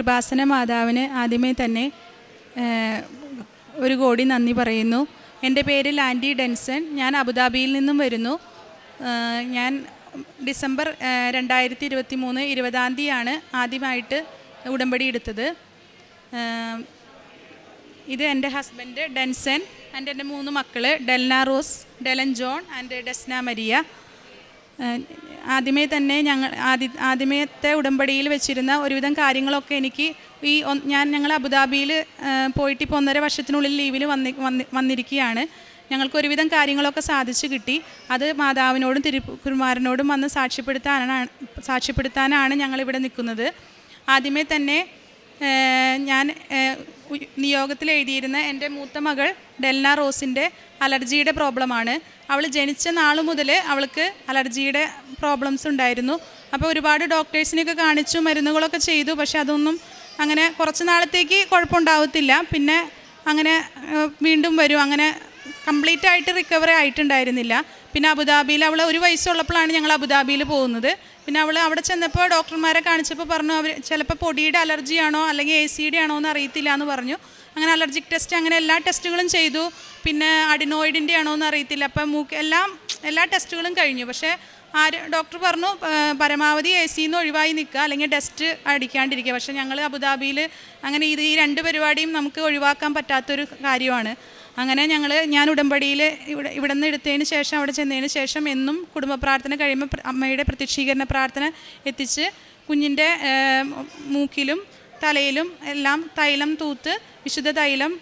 കൃപാസന മാതാവിന് ആദ്യമേ തന്നെ ഒരു കോടി നന്ദി പറയുന്നു. എന്റെ പേര് ലാൻഡി ഡെൻസൺ. ഞാൻ അബുദാബിയിൽ നിന്നും വരുന്നു. ഞാൻ ഡിസംബർ രണ്ടായിരത്തി ഇരുപത്തി മൂന്ന് ഇരുപതാം തീയതിയാണ് ആദ്യമായിട്ട് ഉടമ്പടി എടുത്തത്. ഇത് എന്റെ ഹസ്ബൻഡ് ഡെൻസൺ ആൻഡ് എന്റെ മൂന്ന് മക്കൾ Delna rose Delan John and Desna Maria. ആദ്യമേ തന്നെ ഞങ്ങൾ ആദ്യ ആദ്യമത്തെ ഉടമ്പടിയിൽ വെച്ചിരുന്ന ഒരുവിധം കാര്യങ്ങളൊക്കെ എനിക്ക് ഈ ഞാൻ ഞങ്ങൾ അബുദാബിയിൽ പോയിട്ട് ഇപ്പോൾ ഒന്നര വർഷത്തിനുള്ളിൽ ലീവിൽ വന്നി വന്നി വന്നിരിക്കുകയാണ്. ഞങ്ങൾക്ക് ഒരുവിധം കാര്യങ്ങളൊക്കെ സാധിച്ചു കിട്ടി. അത് മാതാവിനോടും തിരുക്കുമാരനോടും വന്ന് സാക്ഷ്യപ്പെടുത്താനാണ് സാക്ഷ്യപ്പെടുത്താനാണ് ഞങ്ങളിവിടെ നിൽക്കുന്നത്. ആദ്യമേ തന്നെ ഞാൻ നിയോഗത്തിൽ എഴുതിയിരുന്ന എന്റെ മൂത്ത മകൾ ഡെൽന റോസിന്റെ അലർജിയുടെ പ്രോബ്ലമാണ്. അവൾ ജനിച്ച നാൾ മുതൽ അവൾക്ക് അലർജിയുടെ പ്രോബ്ലംസ് ഉണ്ടായിരുന്നു. അപ്പോൾ ഒരുപാട് ഡോക്ടേഴ്സിനെയൊക്കെ കാണിച്ചു മരുന്നുകളൊക്കെ ചെയ്തു പക്ഷെ അതൊന്നും അങ്ങനെ കുറച്ച് നാളത്തേക്ക് കുഴപ്പമുണ്ടാവത്തില്ല. പിന്നെ അങ്ങനെ വീണ്ടും വരും. അങ്ങനെ കംപ്ലീറ്റ് ആയിട്ട് റിക്കവറി ആയിട്ടുണ്ടായിരുന്നില്ല. പിന്നെ അബുദാബിയിൽ അവൾ ഒരു വയസ്സുള്ളപ്പോഴാണ് ഞങ്ങൾ അബുദാബിയിൽ പോകുന്നത്. പിന്നെ അവൾ അവിടെ ചെന്നപ്പോൾ ഡോക്ടർമാരെ കാണിച്ചപ്പോൾ പറഞ്ഞു അവർ ചിലപ്പോൾ പൊടിയുടെ അലർജി ആണോ അല്ലെങ്കിൽ എ സിയുടെ ആണോ എന്ന് അറിയത്തില്ല എന്ന് പറഞ്ഞു. അങ്ങനെ അലർജിക് ടെസ്റ്റ് അങ്ങനെ എല്ലാ ടെസ്റ്റുകളും ചെയ്തു. പിന്നെ അഡിനോയിഡിന്റെ ആണോ എന്ന് അറിയത്തില്ല. അപ്പം മൂക്ക് എല്ലാം എല്ലാ ടെസ്റ്റുകളും കഴിഞ്ഞു. പക്ഷേ ആര് ഡോക്ടർ പറഞ്ഞു പരമാവധി എ സിന്ന് ഒഴിവായി നിൽക്കുക അല്ലെങ്കിൽ ടെസ്റ്റ് അടിക്കാണ്ടിരിക്കുക. പക്ഷേ ഞങ്ങൾ അബുദാബിയിൽ അങ്ങനെ ഇത് ഈ രണ്ട് പരിപാടിയും നമുക്ക് ഒഴിവാക്കാൻ പറ്റാത്തൊരു കാര്യമാണ്. അങ്ങനെ ഞങ്ങൾ ഞാൻ ഉടമ്പടിയിൽ ഇവിടെ ഇവിടെ നിന്ന് എടുത്തതിന് ശേഷം അവിടെ ചെന്നതിന് ശേഷം എന്നും കുടുംബ പ്രാർത്ഥന കഴിയുമ്പോൾ അമ്മയുടെ പ്രത്യക്ഷീകരണ പ്രാർത്ഥന എത്തിച്ച് കുഞ്ഞിന്റെ മൂക്കിലും തലയിലും എല്ലാം തൈലം തൂത്ത് വിശുദ്ധ തൈലം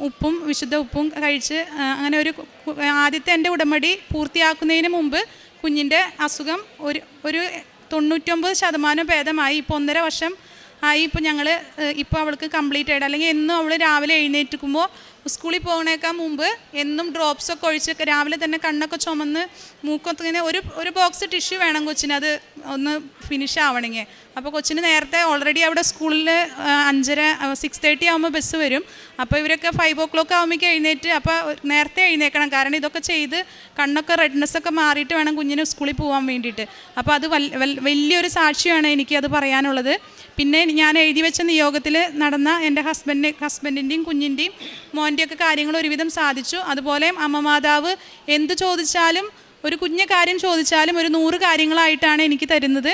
ഉപ്പും വിശുദ്ധ ഉപ്പും കഴിച്ച് അങ്ങനെ ഒരു ആദ്യത്തെ എന്റെ ഉടമ്പടി പൂർത്തിയാക്കുന്നതിന് മുമ്പ് കുഞ്ഞിന്റെ അസുഖം ഒരു ഒരു തൊണ്ണൂറ്റൊമ്പത് ശതമാനം ഭേദമായി. ഇപ്പോൾ ഒന്നര വർഷം ആയി ഇപ്പോൾ ഞങ്ങൾ ഇപ്പോൾ അവൾക്ക് കംപ്ലീറ്റ് ആയിട്ട് അല്ലെങ്കിൽ എന്നും അവൾ രാവിലെ എഴുന്നേറ്റിക്കുമ്പോൾ സ്കൂളിൽ പോകണേക്കാൾ മുമ്പ് എന്നും ഡ്രോപ്സ് ഒക്കെ ഒഴിച്ച് രാവിലെ തന്നെ കണ്ണൊക്കെ ചുമന്ന് മൂക്കൊക്കെ ഇങ്ങനെ ഒരു ഒരു ബോക്സ് ടിഷ്യൂ വേണം കൊച്ചിന്. അത് ഒന്ന് ഫിനിഷ് ആവണമെങ്കിൽ അപ്പോൾ കൊച്ചിന് നേരത്തെ ഓൾറെഡി അവിടെ സ്കൂളിൽ അഞ്ചര സിക്സ് തേർട്ടി ആകുമ്പോൾ ബസ് വരും. അപ്പോൾ ഇവരൊക്കെ ഫൈവ് ഓ ക്ലോക്ക് ആകുമ്പോഴേക്ക് എഴുന്നേറ്റ് അപ്പോൾ നേരത്തെ എഴുന്നേക്കണം. കാരണം ഇതൊക്കെ ചെയ്ത് കണ്ണൊക്കെ റെഡ്നെസ് ഒക്കെ മാറിയിട്ട് വേണം കുഞ്ഞിന് സ്കൂളിൽ പോകാൻ വേണ്ടിയിട്ട്. അപ്പോൾ അത് വലിയൊരു സാക്ഷിയാണ് എനിക്ക് അത് പറയാനുള്ളത്. പിന്നെ ഞാൻ എഴുതി വെച്ച നിയോഗത്തിൽ നടന്ന എന്റെ ഹസ്ബൻഡ് ഹസ്ബൻഡിന്റെയും കുഞ്ഞിന്റെയും മോന്റെയൊക്കെ കാര്യങ്ങൾ ഒരുവിധം സാധിച്ചു. അതുപോലെ അമ്മ മാതാവ് എന്ത് ചോദിച്ചാലും ഒരു കുഞ്ഞ കാര്യം ചോദിച്ചാലും ഒരു നൂറ് കാര്യങ്ങളായിട്ടാണ് എനിക്ക് തരുന്നത്.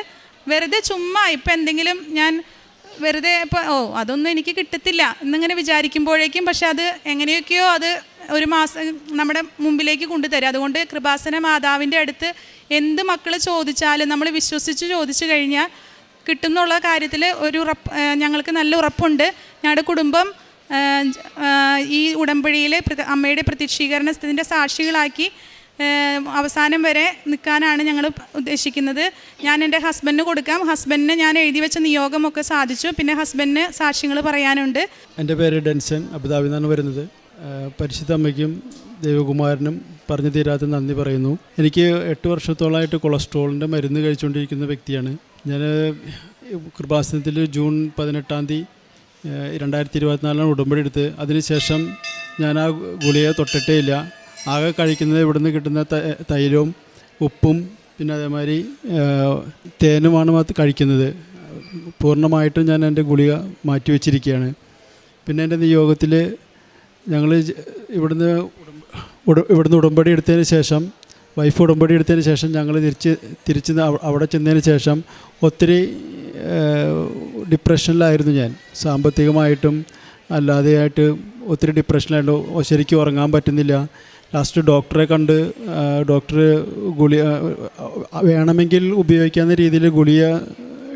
വെറുതെ ചുമ്മാ ഇപ്പം എന്തെങ്കിലും ഞാൻ വെറുതെ ഇപ്പോൾ ഓ അതൊന്നും എനിക്ക് കിട്ടത്തില്ല എന്നിങ്ങനെ വിചാരിക്കുമ്പോഴേക്കും പക്ഷെ അത് എങ്ങനെയൊക്കെയോ അത് ഒരു മാസം നമ്മുടെ മുമ്പിലേക്ക് കൊണ്ടുതരും. അതുകൊണ്ട് കൃപാസന മാതാവിന്റെ അടുത്ത് എന്ത് മക്കൾ ചോദിച്ചാലും നമ്മൾ വിശ്വസിച്ച് ചോദിച്ചു കഴിഞ്ഞാൽ കിട്ടും എന്നുള്ള കാര്യത്തിൽ ഒരു ഉറപ്പ് ഞങ്ങൾക്ക് നല്ല ഉറപ്പുണ്ട്. ഞങ്ങളുടെ കുടുംബം ഈ ഉടമ്പടിയിൽ അമ്മയുടെ പ്രത്യക്ഷീകരണത്തിന്റെ സാക്ഷികളാക്കി അവസാനം വരെ നിൽക്കാനാണ് ഞങ്ങൾ ഉദ്ദേശിക്കുന്നത്. ഞാൻ എന്റെ ഹസ്ബൻഡിന് കൊടുക്കാം. ഹസ്ബൻഡിന് ഞാൻ എഴുതി വെച്ച നിയോഗമൊക്കെ സാധിച്ചു. പിന്നെ ഹസ്ബൻഡിന് സാക്ഷ്യങ്ങൾ പറയാനുണ്ട്. എന്റെ പേര് ഡെൻസൻ അബുദാബി നിന്നാണ് വരുന്നത്. പരിശുദ്ധ അമ്മയ്ക്കും ദേവകുമാരനും പറഞ്ഞു തീരാത്ത നന്ദി പറയുന്നു. എനിക്ക് എട്ട് വർഷത്തോളമായിട്ട് കൊളസ്ട്രോളിന്റെ മരുന്ന് കഴിച്ചുകൊണ്ടിരിക്കുന്ന വ്യക്തിയാണ്. ഞാൻ കൃപാസനത്തിൽ ജൂൺ പതിനെട്ടാം തീയതി രണ്ടായിരത്തി ഇരുപത്തിനാലിലാണ് ഉടമ്പടി എടുത്ത്. അതിനുശേഷം ഞാൻ ആ ഗുളിയെ തൊട്ടിട്ടേ ഇല്ല. ആകെ കഴിക്കുന്നത് ഇവിടുന്ന് കിട്ടുന്ന തൈരും ഉപ്പും പിന്നെ അതേമാതിരി തേനുമാണ് മാത്രം കഴിക്കുന്നത്. പൂർണമായിട്ടും ഞാൻ എന്റെ ഗുളിക മാറ്റി വെച്ചിരിക്കുകയാണ്. പിന്നെ എന്റെ നിയോഗത്തിൽ ഞങ്ങൾ ഇവിടുന്ന് ഇവിടുന്ന് ഉടമ്പടി എടുത്തതിന് ശേഷം വൈഫ് ഉടമ്പടി എടുത്തതിന് ശേഷം ഞങ്ങൾ തിരിച്ച് തിരിച്ച് അവിടെ ചെന്നതിന് ശേഷം ഒത്തിരി ഡിപ്രഷനിലായിരുന്നു ഞാൻ. സാമ്പത്തികമായിട്ടും അല്ലാതെയായിട്ട് ഒത്തിരി ഡിപ്രഷനിലായിട്ട് ശരിക്കും ഉറങ്ങാൻ പറ്റുന്നില്ല. ലാസ്റ്റ് ഡോക്ടറെ കണ്ട് ഡോക്ടർ ഗുളിക വേണമെങ്കിൽ ഉപയോഗിക്കാവുന്ന രീതിയിൽ ഗുളിക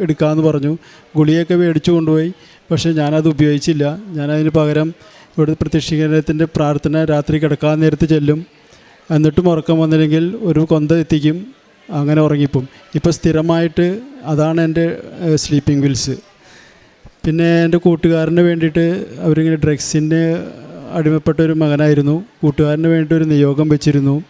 എടുക്കാമെന്ന് പറഞ്ഞു. ഗുളിയൊക്കെ മേടിച്ചു കൊണ്ടുപോയി. പക്ഷേ ഞാനത് ഉപയോഗിച്ചില്ല. ഞാനതിന് പകരം ഇവിടെ പ്രത്യക്ഷീകരണത്തിന്റെ പ്രാർത്ഥന രാത്രി കിടക്കാൻ നേരത്ത് ചെല്ലും. എന്നിട്ടും ഉറക്കം വന്നില്ലെങ്കിൽ ഒരു കൊന്ത എത്തിക്കും. അങ്ങനെ ഉറങ്ങിപ്പോവും ഇപ്പോൾ സ്ഥിരമായിട്ട് അതാണ് എന്റെ സ്ലീപ്പിംഗ് വിൽസ് പിന്നെ എന്റെ കൂട്ടുകാരന് വേണ്ടിയിട്ട് അവരിങ്ങനെ ഡ്രഗ്സിന് അടിമപ്പെട്ട ഒരു മകനായിരുന്നു. കൂട്ടുകാരന് വേണ്ടി ഒരു നിയോഗം വെച്ചിരുന്നു.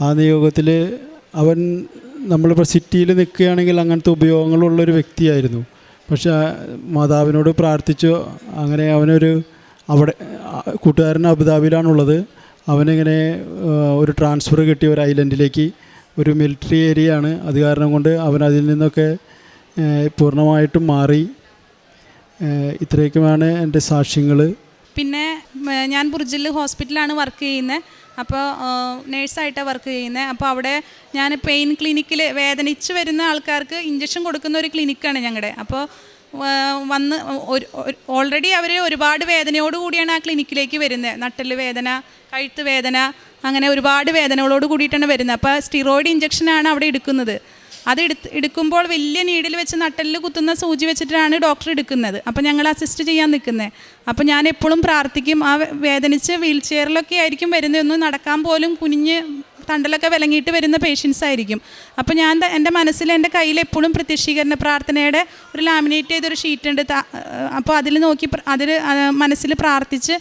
ആ നിയോഗത്തിൽ അവൻ നമ്മളിപ്പോൾ സിറ്റിയിൽ നിൽക്കുകയാണെങ്കിൽ അങ്ങനത്തെ ഉപയോഗങ്ങളുള്ളൊരു വ്യക്തിയായിരുന്നു. പക്ഷെ മാതാവിനോട് പ്രാർത്ഥിച്ചു. അങ്ങനെ അവനൊരു അവിടെ കൂട്ടുകാരൻ അബുദാബിയിലാണുള്ളത്. അവനിങ്ങനെ ഒരു ട്രാൻസ്ഫർ കിട്ടി ഒരു ഐലൻഡിലേക്ക് ഒരു മിലിറ്ററി ഏരിയ ആണ്. അത് കാരണം കൊണ്ട് അവൻ അതിൽ നിന്നൊക്കെ പൂർണമായിട്ടും മാറി. ഇത്രയൊക്കെയാണ് എന്റെ സാക്ഷ്യങ്ങൾ പിന്നെ ഞാൻ ബുർജിൽ ഹോസ്പിറ്റലാണ് വർക്ക് ചെയ്യുന്നത് അപ്പോൾ നേഴ്സായിട്ടാണ് വർക്ക് ചെയ്യുന്നത് അപ്പോൾ അവിടെ ഞാൻ പെയിൻ ക്ലിനിക്കിൽ വേദനിച്ച് വരുന്ന ആൾക്കാർക്ക് ഇഞ്ചക്ഷൻ കൊടുക്കുന്ന ഒരു ക്ലിനിക്കാണ് ഞങ്ങളുടെ. അപ്പോൾ വന്ന് ഓൾറെഡി അവർ ഒരുപാട് വേദനയോട് കൂടിയാണ് ആ ക്ലിനിക്കിലേക്ക് വരുന്നത്. നട്ടൽ വേദന കഴുത്ത് വേദന അങ്ങനെ ഒരുപാട് വേദനകളോട് കൂടിയിട്ടാണ് വരുന്നത്. അപ്പോൾ സ്റ്റിറോയിഡ് ഇഞ്ചക്ഷനാണ് അവിടെ എടുക്കുന്നത്. അത് എടുത്ത് എടുക്കുമ്പോൾ വലിയ നീഡിൽ വെച്ച് നട്ടലിൽ കുത്തുന്ന സൂചി വെച്ചിട്ടാണ് ഡോക്ടർ എടുക്കുന്നത്. അപ്പോൾ ഞങ്ങൾ അസിസ്റ്റ് ചെയ്യാൻ നിൽക്കുന്നത്. അപ്പോൾ ഞാൻ എപ്പോഴും പ്രാർത്ഥിക്കും ആ വേദനിച്ച് വീൽ ചെയറിലൊക്കെ ആയിരിക്കും വരുന്നതൊന്നും നടക്കാൻ പോലും കുനിഞ്ഞ് തണ്ടലൊക്കെ വിലങ്ങിയിട്ട് വരുന്ന പേഷ്യൻസ് ആയിരിക്കും. അപ്പോൾ ഞാൻ എന്റെ മനസ്സിൽ എന്റെ കയ്യിൽ എപ്പോഴും പ്രത്യക്ഷീകരണ പ്രാർത്ഥനയുടെ ഒരു ലാമിനേറ്റ് ചെയ്തൊരു ഷീറ്റ് ഉണ്ട്. അപ്പോൾ അതിൽ നോക്കി അതിൽ മനസ്സിൽ പ്രാർത്ഥിച്ച്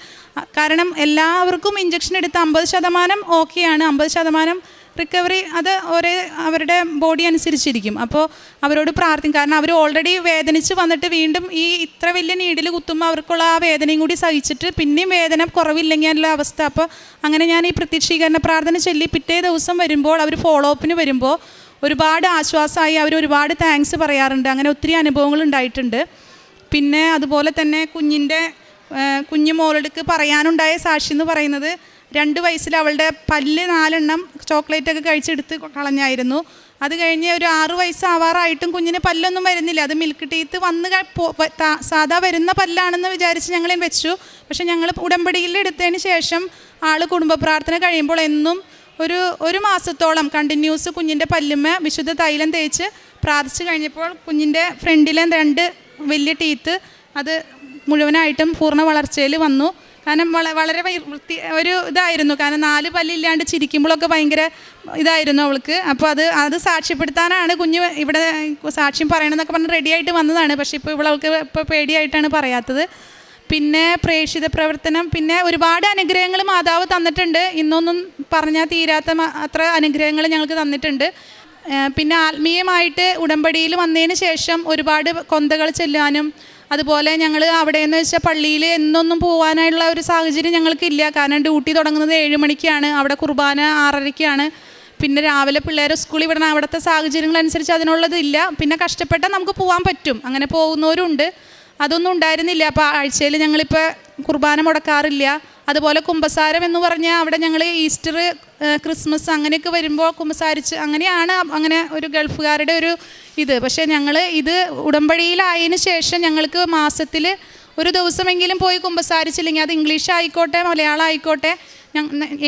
കാരണം എല്ലാവർക്കും ഇഞ്ചക്ഷൻ എടുത്ത് അമ്പത് ശതമാനം ഓക്കെയാണ് അമ്പത് ശതമാനം റിക്കവറി അത് ഒരേ അവരുടെ ബോഡി അനുസരിച്ചിരിക്കും. അപ്പോൾ അവരോട് പ്രാർത്ഥിക്കും. കാരണം അവർ ഓൾറെഡി വേദനിച്ച് വന്നിട്ട് വീണ്ടും ഈ ഇത്ര വലിയ നീഡിൽ കുത്തുമ്പോൾ അവർക്കുള്ള ആ വേദനയും കൂടി സഹിച്ചിട്ട് പിന്നെയും വേദന കുറവില്ലെങ്കിലുള്ള അവസ്ഥ. അപ്പോൾ അങ്ങനെ ഞാൻ ഈ പ്രത്യക്ഷീകരണ പ്രാർത്ഥന ചൊല്ലി പിറ്റേ ദിവസം വരുമ്പോൾ അവർ ഫോളോ അപ്പിന് വരുമ്പോൾ ഒരുപാട് ആശ്വാസമായി അവർ ഒരുപാട് താങ്ക്സ് പറയാറുണ്ട്. അങ്ങനെ ഒത്തിരി അനുഭവങ്ങൾ ഉണ്ടായിട്ടുണ്ട്. പിന്നെ അതുപോലെ തന്നെ കുഞ്ഞിന്റെ കുഞ്ഞു മോളെടുക്ക് പറയാനുണ്ടായ സാക്ഷി എന്ന് പറയുന്നത് രണ്ട് വയസ്സിൽ അവളുടെ പല്ല് നാലെണ്ണം ചോക്ലേറ്റ് ഒക്കെ കഴിച്ചെടുത്ത് കളഞ്ഞായിരുന്നു. അത് കഴിഞ്ഞ് ഒരു ആറ് വയസ്സ് ആവാറായിട്ടും കുഞ്ഞിന് പല്ലൊന്നും വരുന്നില്ല. അത് മിൽക്ക് ടീത്ത് വന്ന് സാധാ വരുന്ന പല്ലാണെന്ന് വിചാരിച്ച് ഞങ്ങൾ വെച്ചു. പക്ഷെ ഞങ്ങൾ ഉടമ്പടിയിൽ എടുത്തതിന് ശേഷം ആൾ കുടുംബ പ്രാർത്ഥന കഴിയുമ്പോൾ എന്നും ഒരു ഒരു മാസത്തോളം കണ്ടിന്യൂസ് കുഞ്ഞിന്റെ പല്ലുമ്മ വിശുദ്ധ തൈലം തേച്ച് പ്രാർത്ഥിച്ചു കഴിഞ്ഞപ്പോൾ കുഞ്ഞിന്റെ ഫ്രണ്ടിലെ രണ്ട് വലിയ ടീത്ത് അത് മുഴുവനായിട്ടും പൂർണ വളർച്ചയിൽ വന്നു. കാരണം വള വളരെ വൃത്തി ഒരു ഇതായിരുന്നു. കാരണം നാല് പല്ലില്ലാണ്ട് ചിരിക്കുമ്പോഴൊക്കെ ഭയങ്കര ഇതായിരുന്നു അവൾക്ക്. അപ്പോൾ അത് അത് സാക്ഷ്യപ്പെടുത്താനാണ് കുഞ്ഞ് ഇവിടെ സാക്ഷ്യം പറയണമെന്നൊക്കെ പറഞ്ഞ് റെഡി ആയിട്ട് വന്നതാണ്. പക്ഷേ ഇപ്പോൾ ഇവളവൾക്ക് ഇപ്പോൾ പേടിയായിട്ടാണ് പറയാത്തത്. പിന്നെ പ്രേക്ഷിത പ്രവർത്തനം പിന്നെ ഒരുപാട് അനുഗ്രഹങ്ങൾ മാതാവ് തന്നിട്ടുണ്ട്. ഇന്നൊന്നും പറഞ്ഞാൽ തീരാത്ത അത്ര അനുഗ്രഹങ്ങൾ ഞങ്ങൾക്ക് തന്നിട്ടുണ്ട്. പിന്നെ ആത്മീയമായിട്ട് ഉടമ്പടിയിൽ വന്നതിന് ശേഷം ഒരുപാട് കൊന്തകൾ ചെല്ലാനും അതുപോലെ ഞങ്ങൾ അവിടെ എന്ന് വെച്ചാൽ പള്ളിയിൽ എന്നൊന്നും പോകാനായിട്ടുള്ള ഒരു സാഹചര്യം ഞങ്ങൾക്കില്ല. കാരണം ഡ്യൂട്ടി തുടങ്ങുന്നത് ഏഴ് മണിക്കാണ്. അവിടെ കുർബാന ആറരയ്ക്കാണ്. പിന്നെ രാവിലെ പിള്ളേരെ സ്കൂളിൽ വിടണം അവിടുത്തെ സാഹചര്യങ്ങൾ അനുസരിച്ച് അതിനുള്ളതില്ല. പിന്നെ കഷ്ടപ്പെട്ടാൽ നമുക്ക് പോകാൻ പറ്റും. അങ്ങനെ പോകുന്നവരുണ്ട്. അതൊന്നും ഉണ്ടായിരുന്നില്ല. അപ്പോൾ ആഴ്ചയിൽ ഞങ്ങളിപ്പോൾ കുർബാന മുടക്കാറില്ല. അതുപോലെ കുമ്പസാരം എന്ന് പറഞ്ഞാൽ അവിടെ ഞങ്ങൾ ഈസ്റ്റർ ക്രിസ്മസ് അങ്ങനെയൊക്കെ വരുമ്പോൾ കുമ്പസാരിച്ച് അങ്ങനെയാണ് അങ്ങനെ ഒരു ഗൾഫുകാരുടെ ഒരു ഇത്. പക്ഷേ ഞങ്ങൾ ഇത് ഉടമ്പടിയിലായതിന് ശേഷം ഞങ്ങൾക്ക് മാസത്തിൽ ഒരു ദിവസമെങ്കിലും പോയി കുമ്പസാരിച്ചില്ലെങ്കിൽ അത് ഇംഗ്ലീഷ് ആയിക്കോട്ടെ മലയാളം ആയിക്കോട്ടെ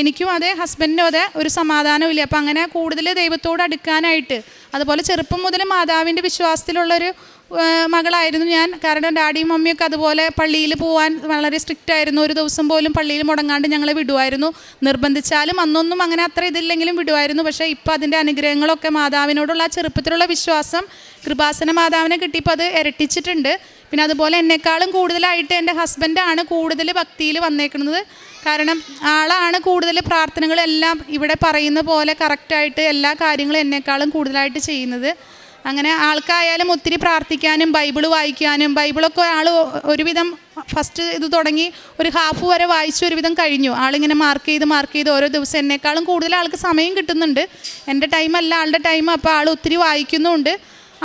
എനിക്കും അതെ ഹസ്ബൻഡിനും അതെ ഒരു സമാധാനമില്ല അപ്പം അങ്ങനെ കൂടുതൽ ദൈവത്തോട് അടുക്കാനായിട്ട് അതുപോലെ ചെറുപ്പം മുതൽ മാതാവിന്റെ വിശ്വാസത്തിലുള്ളൊരു മകളായിരുന്നു ഞാൻ. കാരണം ഡാഡിയും മമ്മിയൊക്കെ അതുപോലെ പള്ളിയിൽ പോകാൻ വളരെ സ്ട്രിക്റ്റ് ആയിരുന്നു. ഒരു ദിവസം പോലും പള്ളിയിൽ മുടങ്ങാണ്ട് ഞങ്ങളെ വിടുമായിരുന്നു നിർബന്ധിച്ചാലും അന്നൊന്നും അങ്ങനെ അത്ര ഇതില്ലെങ്കിലും വിടുമായിരുന്നു പക്ഷേ ഇപ്പോൾ അതിന്റെ അനുഗ്രഹങ്ങളൊക്കെ മാതാവിനോടുള്ള ആ ചെറുപ്പത്തിലുള്ള വിശ്വാസം കൃപാസന മാതാവിനെ കിട്ടിയപ്പോൾ അത് ഇരട്ടിച്ചിട്ടുണ്ട്. പിന്നെ അതുപോലെ എന്നെക്കാളും കൂടുതലായിട്ട് എന്റെ ഹസ്ബൻഡാണ് കൂടുതൽ ഭക്തിയിൽ വന്നേക്കുന്നത്. കാരണം ആളാണ് കൂടുതൽ പ്രാർത്ഥനകളെല്ലാം ഇവിടെ പറയുന്ന പോലെ കറക്റ്റായിട്ട് എല്ലാ കാര്യങ്ങളും എന്നെക്കാളും കൂടുതലായിട്ട് ചെയ്യുന്നത്. അങ്ങനെ ആൾക്കായാലും ഒത്തിരി പ്രാർത്ഥിക്കാനും ബൈബിൾ വായിക്കാനും ബൈബിളൊക്കെ ആൾ ഒരുവിധം ഫസ്റ്റ് ഇത് തുടങ്ങി ഒരു ഹാഫ് വരെ വായിച്ചു ഒരുവിധം കഴിഞ്ഞു. ആളിങ്ങനെ മാർക്ക് ചെയ്ത് മാർക്ക് ചെയ്ത് ഓരോ ദിവസം എന്നെക്കാളും കൂടുതൽ ആൾക്ക് സമയം കിട്ടുന്നുണ്ട്. എന്റെ ടൈമല്ല ആളുടെ ടൈം അപ്പോൾ ആൾ ഒത്തിരി വായിക്കുന്നുമുണ്ട്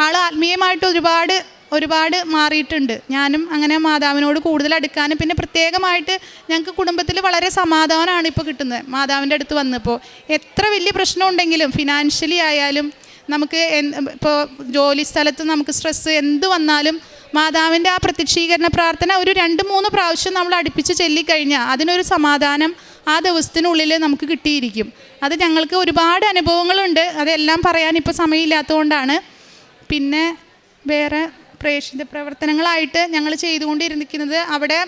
ആൾ ആത്മീയമായിട്ട് ഒരുപാട് ഒരുപാട് മാറിയിട്ടുണ്ട്. ഞാനും അങ്ങനെ മാതാവിനോട് കൂടുതൽ അടുക്കാനും പിന്നെ പ്രത്യേകമായിട്ട് ഞങ്ങൾക്ക് കുടുംബത്തിൽ വളരെ സമാധാനമാണ് ഇപ്പോൾ കിട്ടുന്നത്. മാതാവിന്റെ അടുത്ത് വന്നപ്പോൾ എത്ര വലിയ പ്രശ്നം ഉണ്ടെങ്കിലും ഫിനാൻഷ്യലി ആയാലും നമുക്ക് ഇപ്പോൾ ജോലി സ്ഥലത്ത് നമുക്ക് സ്ട്രെസ്സ് എന്ത് വന്നാലും മാതാവിന്റെ ആ പ്രത്യക്ഷീകരണ പ്രാർത്ഥന ഒരു രണ്ട് മൂന്ന് പ്രാവശ്യം നമ്മൾ അടുപ്പിച്ച് ചൊല്ലിക്കഴിഞ്ഞാൽ അതിനൊരു സമാധാനം ആ ദിവസത്തിനുള്ളിൽ നമുക്ക് കിട്ടിയിരിക്കും. അത് ഞങ്ങൾക്ക് ഒരുപാട് അനുഭവങ്ങളുണ്ട്. അതെല്ലാം പറയാൻ ഇപ്പോൾ സമയമില്ലാത്തതുകൊണ്ടാണ്. പിന്നെ വേറെ പ്രേക്ഷിത പ്രവർത്തനങ്ങളായിട്ട് ഞങ്ങൾ ചെയ്തുകൊണ്ടിരിക്കുന്നത് അവിടെ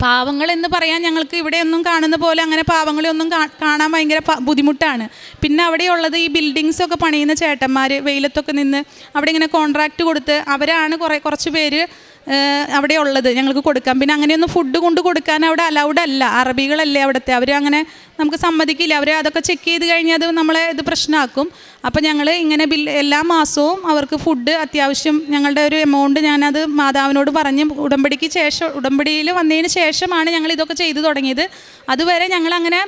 പാവങ്ങൾ എന്ന് പറയാൻ ഞങ്ങൾക്ക് ഇവിടെയൊന്നും കാണുന്ന പോലെ അങ്ങനെ പാവങ്ങളെ ഒന്നും കാണാൻ ഭയങ്കര ബുദ്ധിമുട്ടാണ്. പിന്നെ അവിടെയുള്ളത് ഈ ബിൽഡിങ്സ് ഒക്കെ പണിയുന്ന ചേട്ടന്മാർ വെയിലത്തൊക്കെ നിന്ന് അവിടെ ഇങ്ങനെ കോൺട്രാക്റ്റ് കൊടുത്ത് അവരാണ് കുറേ കുറച്ച് പേര് അവിടെ ഉള്ളത്. ഞങ്ങൾക്ക് കൊടുക്കാം. പിന്നെ അങ്ങനെയൊന്നും ഫുഡ് കൊണ്ട് കൊടുക്കാൻ അവിടെ അലൗഡ് അല്ല. അറബികളല്ലേ അവിടുത്തെ. അവർ അങ്ങനെ നമുക്ക് സമ്മതിക്കില്ല. അവർ അതൊക്കെ ചെക്ക് ചെയ്ത് കഴിഞ്ഞാൽ അത് നമ്മളെ ഇത് പ്രശ്നമാക്കും അപ്പോൾ ഞങ്ങൾ ഇങ്ങനെ ബിൽ എല്ലാ മാസവും അവർക്ക് ഫുഡ് അത്യാവശ്യം ഞങ്ങളുടെ ഒരു എമൗണ്ട് ഞാനത് മാതാവിനോട് പറഞ്ഞ് ഉടമ്പടിക്ക് ശേഷം ഉടമ്പടിയിൽ വന്നതിന് ശേഷമാണ് ഞങ്ങൾ ഇതൊക്കെ ചെയ്തു തുടങ്ങിയത്. അതുവരെ ഞങ്ങൾ അങ്ങനെ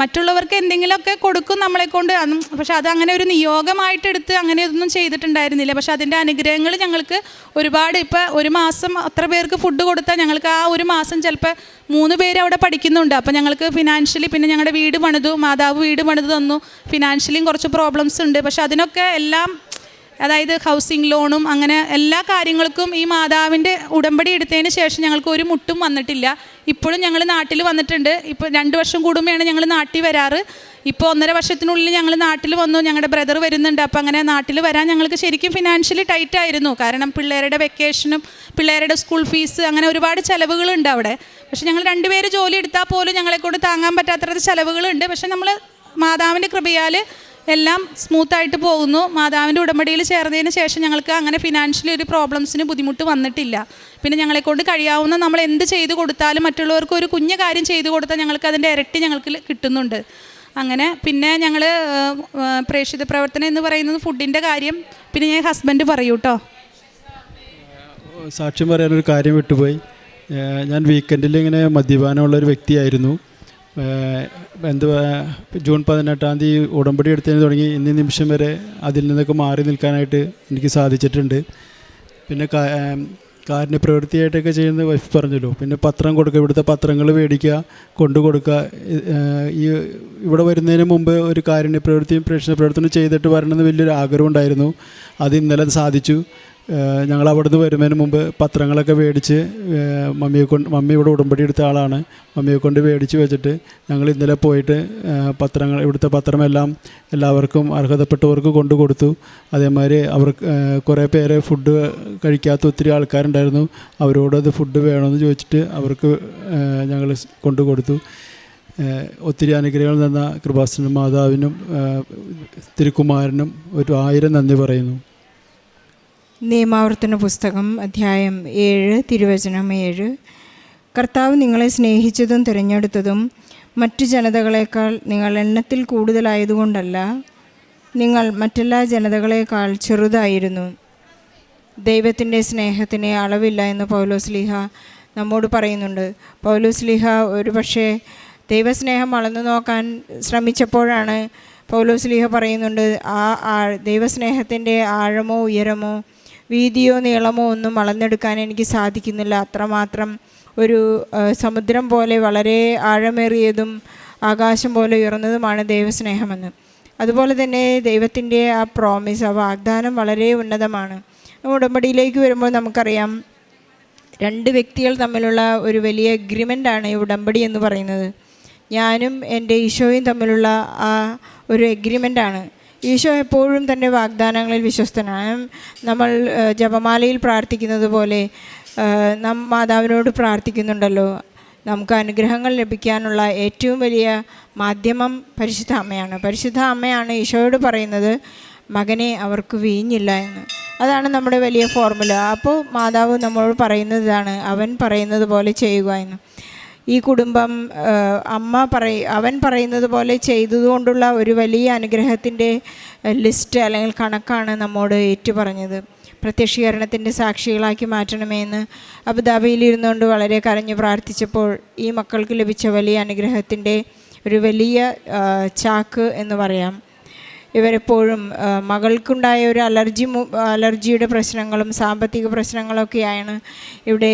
മറ്റുള്ളവർക്ക് എന്തെങ്കിലുമൊക്കെ കൊടുക്കും നമ്മളെ കൊണ്ട്. പക്ഷെ അത് അങ്ങനെ ഒരു നിയോഗമായിട്ടെടുത്ത് അങ്ങനെ ഒന്നും ചെയ്തിട്ടുണ്ടായിരുന്നില്ല. പക്ഷെ അതിന്റെ അനുഗ്രഹങ്ങൾ ഞങ്ങൾക്ക് ഒരുപാട്. ഇപ്പോൾ ഒരു മാസം അത്ര പേർക്ക് ഫുഡ് കൊടുത്താൽ ഞങ്ങൾക്ക് ആ ഒരു മാസം ചിലപ്പോൾ മൂന്ന് പേര് അവിടെ പഠിക്കുന്നുണ്ട്. അപ്പോൾ ഞങ്ങൾക്ക് ഫിനാൻഷ്യലി പിന്നെ ഞങ്ങളുടെ വീട് പണിതു മാതാവ് വീട് പണിത് തന്നു. ഫിനാൻഷ്യലിയും കുറച്ച് പ്രോബ്ലംസ് ഉണ്ട്. പക്ഷെ അതിനൊക്കെ എല്ലാം അതായത് ഹൗസിംഗ് ലോണും അങ്ങനെ എല്ലാ കാര്യങ്ങൾക്കും ഈ മാതാവിന്റെ ഉടമ്പടി എടുത്തതിന് ശേഷം ഞങ്ങൾക്ക് ഒരു മുട്ടും വന്നിട്ടില്ല. ഇപ്പോഴും ഞങ്ങൾ നാട്ടിൽ വന്നിട്ടുണ്ട്. ഇപ്പോൾ രണ്ട് വർഷം കൂടുമ്പോഴാണ് ഞങ്ങൾ നാട്ടിൽ വരാറ്. ഇപ്പോൾ ഒന്നര വർഷത്തിനുള്ളിൽ ഞങ്ങൾ നാട്ടിൽ വന്നു. ഞങ്ങളുടെ ബ്രദർ വരുന്നുണ്ട്. അപ്പോൾ അങ്ങനെ നാട്ടിൽ വരാൻ ഞങ്ങൾക്ക് ശരിക്കും ഫിനാൻഷ്യലി ടൈറ്റ് ആയിരുന്നു. കാരണം പിള്ളേരുടെ വെക്കേഷനും പിള്ളേരുടെ സ്കൂൾ ഫീസ് അങ്ങനെ ഒരുപാട് ചിലവുകളുണ്ട് അവിടെ. പക്ഷെ ഞങ്ങൾ രണ്ടുപേര് ജോലി എടുത്താൽ പോലും ഞങ്ങളെക്കൊണ്ട് താങ്ങാൻ പറ്റാത്ത ചിലവുകളുണ്ട്. പക്ഷെ നമ്മൾ മാതാവിന്റെ കൃപയാൽ എല്ലാം സ്മൂത്തായിട്ട് പോകുന്നു. മാതാവിന്റെ ഉടമ്പടിയിൽ ചേർന്നതിന് ശേഷം ഞങ്ങൾക്ക് അങ്ങനെ ഫിനാൻഷ്യലി ഒരു പ്രോബ്ലംസിന് ബുദ്ധിമുട്ട് വന്നിട്ടില്ല. പിന്നെ ഞങ്ങളെക്കൊണ്ട് കഴിയാവുന്ന നമ്മൾ എന്ത് ചെയ്തു കൊടുത്താലും മറ്റുള്ളവർക്ക് ഒരു കുഞ്ഞു കാര്യം ചെയ്തു കൊടുത്താൽ ഞങ്ങൾക്ക് അതിന്റെ ഇരട്ടി ഞങ്ങൾക്ക് കിട്ടുന്നുണ്ട്. അങ്ങനെ പിന്നെ ഞങ്ങൾ പ്രേക്ഷിത പ്രവർത്തനം എന്ന് പറയുന്നത് ഫുഡിന്റെ കാര്യം പിന്നെ ഞാൻ ഹസ്ബൻഡ് പറയൂ കേട്ടോ സാക്ഷ്യം പറയാനൊരു കാര്യം വിട്ടുപോയി. ഞാൻ വീക്കെൻഡിൽ ഇങ്ങനെ മദ്യപാനമുള്ള ഒരു വ്യക്തിയായിരുന്നു. എന്തുവാ ജൂൺ പതിനെട്ടാം തീയതി ഉടമ്പടി എടുത്തതിന് തുടങ്ങി ഇന്ന നിമിഷം വരെ അതിൽ നിന്നൊക്കെ മാറി നിൽക്കാനായിട്ട് എനിക്ക് സാധിച്ചിട്ടുണ്ട്. പിന്നെ കാരുണ്യ പ്രവൃത്തിയായിട്ടൊക്കെ ചെയ്യുന്ന വൈഫ് പറഞ്ഞല്ലോ പിന്നെ പത്രം കൊടുക്കുക ഇവിടുത്തെ പത്രങ്ങൾ മേടിക്കുക കൊണ്ടു കൊടുക്കുക ഈ ഇവിടെ വരുന്നതിന് മുമ്പ് ഒരു കാരുണ്യ പ്രവൃത്തിയും പ്രേക്ഷണ പ്രവർത്തനം ചെയ്തിട്ട് വരണമെന്ന് വലിയൊരു ആഗ്രഹം ഉണ്ടായിരുന്നു. അത് ഇന്നലെ സാധിച്ചു. ഞങ്ങൾ അവിടുന്ന് വരുന്നതിന് മുമ്പ് പത്രങ്ങളൊക്കെ മേടിച്ച് മമ്മിയെ കൊണ്ട് മമ്മി ഇവിടെ ഉടമ്പടി എടുത്ത ആളാണ്. മമ്മിയെ കൊണ്ട് മേടിച്ച് വെച്ചിട്ട് ഞങ്ങൾ ഇന്നലെ പോയിട്ട് പത്രങ്ങൾ ഇവിടുത്തെ പത്രമെല്ലാം എല്ലാവർക്കും അർഹതപ്പെട്ടവർക്ക് കൊണ്ടു കൊടുത്തു. അതേമാതിരി അവർക്ക് കുറേ പേരെ ഫുഡ് കഴിക്കാത്ത ഒത്തിരി ആൾക്കാരുണ്ടായിരുന്നു. അവരോട് അത് ഫുഡ് വേണമെന്ന് ചോദിച്ചിട്ട് അവർക്ക് ഞങ്ങൾ കൊണ്ടു കൊടുത്തു. ഒത്തിരി അനുഗ്രഹങ്ങൾ തന്ന കൃപാസന മാതാവിനും തിരുക്കുമാരനും ഒരു ആയിരം നന്ദി പറയുന്നു. നിയമാവർത്തന പുസ്തകം അധ്യായം ഏഴ് തിരുവചനം ഏഴ്. കർത്താവ് നിങ്ങളെ സ്നേഹിച്ചതും തിരഞ്ഞെടുത്തതും മറ്റു ജനതകളേക്കാൾ നിങ്ങൾ എണ്ണത്തിൽ കൂടുതലായതുകൊണ്ടല്ല നിങ്ങൾ മറ്റെല്ലാ ജനതകളേക്കാൾ ചെറുതായിരുന്നു. ദൈവത്തിന്റെ സ്നേഹത്തിന് അളവില്ല എന്ന് പൗലോസ്ലിഹ നമ്മോട് പറയുന്നുണ്ട്. പൗലോസ്ലിഹ ഒരു പക്ഷേ ദൈവസ്നേഹം അളന്നു നോക്കാൻ ശ്രമിച്ചപ്പോഴാണ് പൗലോസ്ലിഹ പറയുന്നുണ്ട് ആ ആ ദൈവസ്നേഹത്തിന്റെ ആഴമോ ഉയരമോ വീതിയോ നീളമോ ഒന്നും അളന്നെടുക്കാൻ എനിക്ക് സാധിക്കുന്നില്ല. അത്രമാത്രം ഒരു സമുദ്രം പോലെ വളരെ ആഴമേറിയതും ആകാശം പോലെ ഉയർന്നതുമാണ് ദൈവസ്നേഹമെന്ന്. അതുപോലെ തന്നെ ദൈവത്തിന്റെ ആ പ്രോമിസ് ആ വാഗ്ദാനം വളരെ ഉന്നതമാണ്. ഉടമ്പടിയിലേക്ക് വരുമ്പോൾ നമുക്കറിയാം രണ്ട് വ്യക്തികൾ തമ്മിലുള്ള ഒരു വലിയ എഗ്രിമെന്റാണ് ഈ ഉടമ്പടി എന്ന് പറയുന്നത്. ഞാനും എന്റെ ഈശോയും തമ്മിലുള്ള ആ ഒരു എഗ്രിമെന്റാണ് ഈശോ എപ്പോഴും തന്റെ വാഗ്ദാനങ്ങളിൽ വിശ്വസ്തനാണ്. നമ്മൾ ജപമാലയിൽ പ്രാർത്ഥിക്കുന്നത് പോലെ നാം മാതാവിനോട് പ്രാർത്ഥിക്കുന്നുണ്ടല്ലോ. നമുക്ക് അനുഗ്രഹങ്ങൾ ലഭിക്കാനുള്ള ഏറ്റവും വലിയ മാധ്യമം പരിശുദ്ധ അമ്മയാണ്. പരിശുദ്ധ അമ്മയാണ് ഈശോയോട് പറയുന്നത് മകനെ അവർക്ക് വീഞ്ഞില്ല എന്ന്. അതാണ് നമ്മുടെ വലിയ ഫോർമുല. അപ്പോൾ മാതാവ് നമ്മളോട് പറയുന്നതാണ് അവൻ പറയുന്നത് പോലെ ചെയ്യുക എന്ന്. ഈ കുടുംബം അമ്മ പറയ അവൻ പറയുന്നത് പോലെ ചെയ്തതുകൊണ്ടുള്ള ഒരു വലിയ അനുഗ്രഹത്തിന്റെ ലിസ്റ്റ് അല്ലെങ്കിൽ കണക്കാണ് നമ്മോട് ഏറ്റുപറഞ്ഞത്. പ്രത്യക്ഷീകരണത്തിന്റെ സാക്ഷികളാക്കി മാറ്റണമേ എന്ന് ഇരുന്നുകൊണ്ട് വളരെ കരഞ്ഞു പ്രാർത്ഥിച്ചപ്പോൾ ഈ മക്കൾക്ക് ലഭിച്ച വലിയ അനുഗ്രഹത്തിന്റെ ഒരു വലിയ ചാക്ക് എന്ന് പറയാം. ഇവരെപ്പോഴും മകൾക്കുണ്ടായ ഒരു അലർജി അലർജിയുടെ പ്രശ്നങ്ങളും സാമ്പത്തിക പ്രശ്നങ്ങളൊക്കെയാണ് ഇവിടെ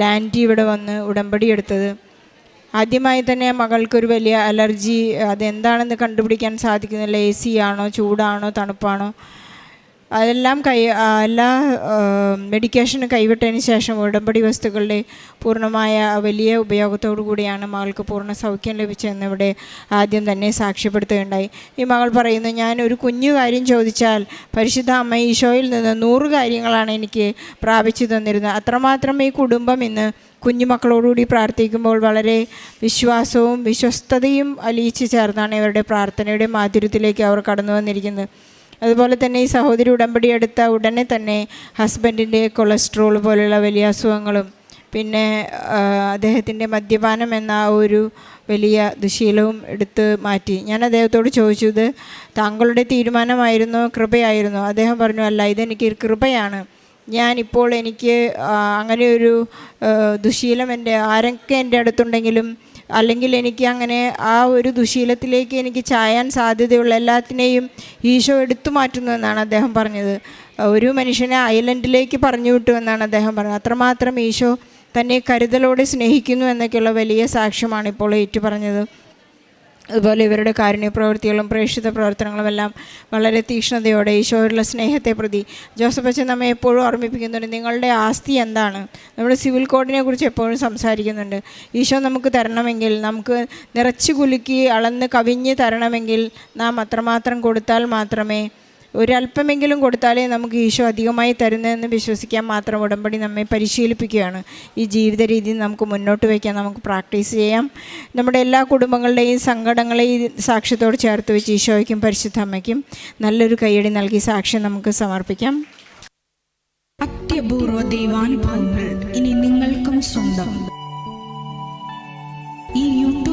ലാൻഡി ഇവിടെ വന്ന് ഉടമ്പടി എടുത്തത്. ആദ്യമായി തന്നെ മകൾക്കൊരു വലിയ അലർജി അതെന്താണെന്ന് കണ്ടുപിടിക്കാൻ സാധിക്കുന്നില്ല. എ സി ആണോ ചൂടാണോ തണുപ്പാണോ? അതെല്ലാം കൈ എല്ലാ മെഡിക്കേഷനും കൈവിട്ടതിന് ശേഷം ഉടമ്പടി വസ്തുക്കളുടെ പൂർണമായ വലിയ ഉപയോഗത്തോടു കൂടിയാണ് മകൾക്ക് പൂർണ സൗഖ്യം ലഭിച്ചതെന്ന് ഇവിടെ ആദ്യം തന്നെ സാക്ഷ്യപ്പെടുത്തുകയുണ്ടായി. ഈ മകൾ പറയുന്നു ഞാൻ ഒരു കുഞ്ഞു കാര്യം ചോദിച്ചാൽ പരിശുദ്ധ അമ്മ ഈശോയിൽ നിന്ന് നൂറ് കാര്യങ്ങളാണ് എനിക്ക് പ്രാപിച്ചു തന്നിരുന്നത്. അത്രമാത്രം ഈ കുടുംബം ഇന്ന് കുഞ്ഞുമക്കളോടുകൂടി പ്രാർത്ഥിക്കുമ്പോൾ വളരെ വിശ്വാസവും വിശ്വസ്തതയും അലിയിച്ച് ചേർന്നാണ് ഇവരുടെ പ്രാർത്ഥനയുടെ മാധുര്യത്തിലേക്ക് അവർ കടന്നു വന്നിരിക്കുന്നത്. അതുപോലെ തന്നെ ഈ സഹോദരി ഉടമ്പടി എടുത്ത ഉടനെ തന്നെ ഹസ്ബൻഡിന്റെ കൊളസ്ട്രോൾ പോലുള്ള വലിയ അസുഖങ്ങളും പിന്നെ അദ്ദേഹത്തിന്റെ മദ്യപാനം എന്ന ഒരു വലിയ ദുശീലവും എടുത്ത് മാറ്റി. ഞാൻ അദ്ദേഹത്തോട് ചോദിച്ചു ഇത് താങ്കളുടെ തീരുമാനമായിരുന്നു കൃപയായിരുന്നു? അദ്ദേഹം പറഞ്ഞു അല്ല ഇതെനിക്ക് കൃപയാണ്. ഞാനിപ്പോൾ എനിക്ക് അങ്ങനെ ഒരു ദുശീലം എന്റെ ആരൊക്കെ എന്റെ അടുത്തുണ്ടെങ്കിലും അല്ലെങ്കിൽ എനിക്ക് അങ്ങനെ ആ ഒരു ദുശീലത്തിലേക്ക് എനിക്ക് ചായാൻ സാധ്യതയുള്ള എല്ലാത്തിനെയും ഈശോ എടുത്തു മാറ്റുന്നു എന്നാണ് അദ്ദേഹം പറഞ്ഞത്. ഒരു മനുഷ്യനെ ഐലൻഡിലേക്ക് പറഞ്ഞു വിട്ടു എന്നാണ് അദ്ദേഹം പറഞ്ഞത്. അത്രമാത്രം ഈശോ തന്നെ കരുതലോടെ സ്നേഹിക്കുന്നു എന്നൊക്കെയുള്ള വലിയ സാക്ഷ്യമാണ് ഇപ്പോൾ ഏറ്റുപറഞ്ഞത്. അതുപോലെ ഇവരുടെ കാരുണ്യ പ്രവൃത്തികളും പ്രേക്ഷിത പ്രവർത്തനങ്ങളും എല്ലാം വളരെ തീക്ഷ്ണതയോടെ ഈശോയുള്ള സ്നേഹത്തെ പ്രതി. ജോസഫ് അച്ഛൻ നമ്മെ എപ്പോഴും ഓർമ്മിപ്പിക്കുന്നുണ്ട് നിങ്ങളുടെ ആസ്തി എന്താണ്? നമ്മുടെ സിവിൽ കോഡിനെ കുറിച്ച് എപ്പോഴും സംസാരിക്കുന്നുണ്ട്. ഈശോ നമുക്ക് തരണമെങ്കിൽ നമുക്ക് നിറച്ചു കുലുക്കി അളന്ന് കവിഞ്ഞ് തരണമെങ്കിൽ നാം അത്രമാത്രം കൊടുത്താൽ മാത്രമേ ഒരല്പമെങ്കിലും കൊടുത്താലേ നമുക്ക് ഈശോ അധികമായി തരുന്നതെന്ന് വിശ്വസിക്കാൻ മാത്രം ഉടമ്പടി നമ്മെ പരിശീലിപ്പിക്കുകയാണ്. ഈ ജീവിത രീതി നമുക്ക് മുന്നോട്ട് വയ്ക്കാൻ നമുക്ക് പ്രാക്ടീസ് ചെയ്യാം. നമ്മുടെ എല്ലാ കുടുംബങ്ങളുടെയും സങ്കടങ്ങളെയും സാക്ഷ്യത്തോട് ചേർത്ത് വെച്ച് ഈശോയ്ക്കും പരിശുദ്ധ അമ്മയ്ക്കും നല്ലൊരു കൈയടി നൽകി സാക്ഷ്യം നമുക്ക് സമർപ്പിക്കാം. അത്യപൂർവ ദൈവാനുഭവങ്ങൾ ഇനി നിങ്ങൾക്കും സ്വന്തം.